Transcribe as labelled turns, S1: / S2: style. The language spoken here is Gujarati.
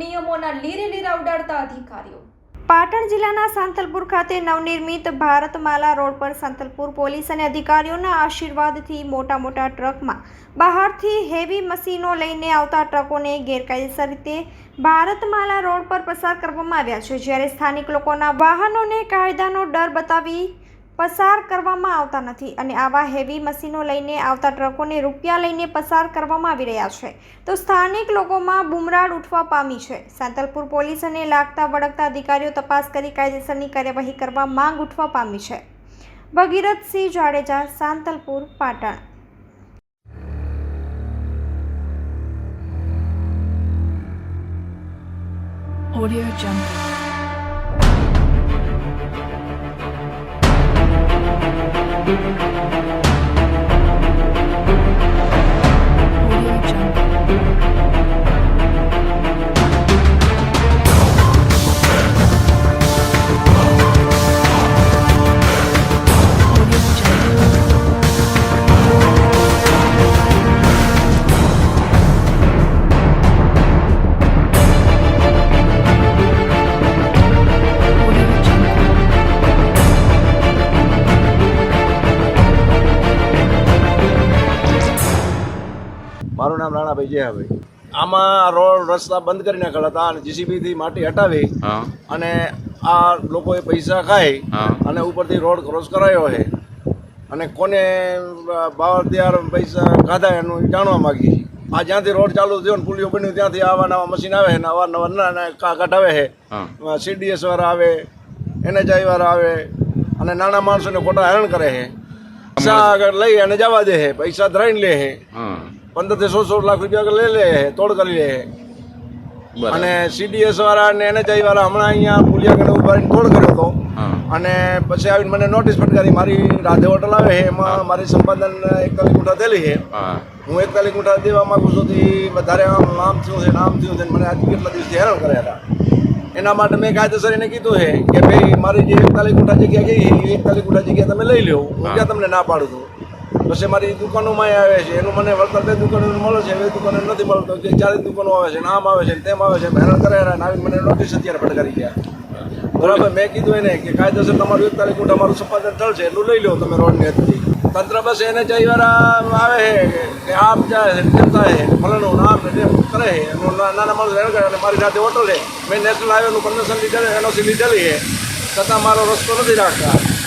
S1: નિયમોના લીરે લીરા ઉડાડતા અધિકારીઓ. પાટણ જિલ્લાના સાંતલપુર ખાતે નવનિર્મિત ભારતમાલા રોડ પર સાંતલપુર પોલીસ અને અધિકારીઓના આશીર્વાદથી મોટા મોટા ટ્રકમાં બહારથી હેવી મશીનો લઈને આવતા ટ્રકોને ગેરકાયદેસર રીતે ભારતમાલા રોડ પર પસાર કરવામાં આવ્યા છે. જ્યારે સ્થાનિક લોકોના વાહનોને કાયદાનો ડર બતાવી પસાર કરવામાં આવતા નથી અને આવા હેવી મશીનો લઈને આવતા ટ્રકોને રૂપિયા લઈને પસાર કરવામાં આવી રહ્યા છે. તો સ્થાનિક લોકોમાં બુમરાડ ઉઠવા પામી છે. સાંતલપુર પોલીસ અને લાગતા વળગતા અધિકારીઓ તપાસ કરી કાયદેસરની કાર્યવાહી કરવા માંગ ઉઠવા પામી છે. Bhagirathsinh Jadeja, Santalpur, Patan.
S2: Audio Jungle. Thank you.
S3: મારું નામ રાણાભાઈ જયાભાઈ આમાં રોડ રસ્તા બંધ કરી નાખેલા હતા અને જીસીબીથી માટી હટાવી અને આ લોકોએ પૈસા ખાઈ અને ઉપરથી રોડ ક્રોસ કરાયો છે. અને કોને બાવર ત્યાર પૈસા ખાધા એનું જાણવા માંગીએ છીએ. આ જ્યાંથી રોડ ચાલુ થયો ને પુલિયો બન્યું ત્યાંથી આવા નવા મશીન આવે છે અવાર નવા કઢાવે છે. સીડીએસ વાળા આવે એનએચઆઈ વાળા આવે અને નાના માણસોને ખોટા હેરાન કરે છે. પૈસા આગળ લઈ અને જવા દે છે પૈસા ધરાઈને લે છે.
S4: હા
S3: પંદરથી સો સો લાખ રૂપિયા લઈ લે તોડ કરી લે અને સીડીએસ વાળા અને એનએચઆઈ વાળા હમણાં અહીંયા પુલિયા કને ઊભા તોડ કર્યો હતો. અને પછી આવીને મને નોટિસ ફટકારી મારી રાધે હોટલ આવે છે એમાં મારી સંપાદન એકતાલીસ ગુંઠા થયેલી છે
S4: હા.
S3: એકતાલીસ ગુંઠા દેવા માંગુ છું વધારે આમ નામ થયું છે નામ થયું છે મને આજે કેટલા દિવસથી હેરાન કર્યા હતા. એના માટે મેં કાયદેસર એને કીધું છે કે ભાઈ મારી જે એકતાલીસ ગુંઠા જગ્યા ગઈ એકતાલીસ ગુંઠા જગ્યા તમે લઈ લો હું. ક્યાં તમને ના પાડું છું? પછી મારી દુકાનોમાં આવે છે. એનું મને વળતર બે દુકાનો મળે છે એ દુકાનો નથી મળતો. જે ચારે દુકાનો આવે છે નામ આવે છે તેમ આવે છે હેરાન કરે હેરાન આવી મને નોટિસ અત્યારે ફટકારી ગયા. બરાબર? મેં કીધું એને કે કાયદેસર તમારું એકતાલીસ ગુંઠા અમારું સંપાદન છે એટલું લઈ લો તમે રોડની હતી તંત્ર બસ એને જઈ આવે છે કે આમ જાય છે તેમ ફલાણું ને કરે છે. એનું નાના માણસ હેરાન કરે અને મારી સાથે હોટલ છે મેં નેશનલ હાઈવેનું પરમિશન લીધેલું એનઓસી લીધેલી છે. છતાં મારો રસ્તો નથી રાખતા.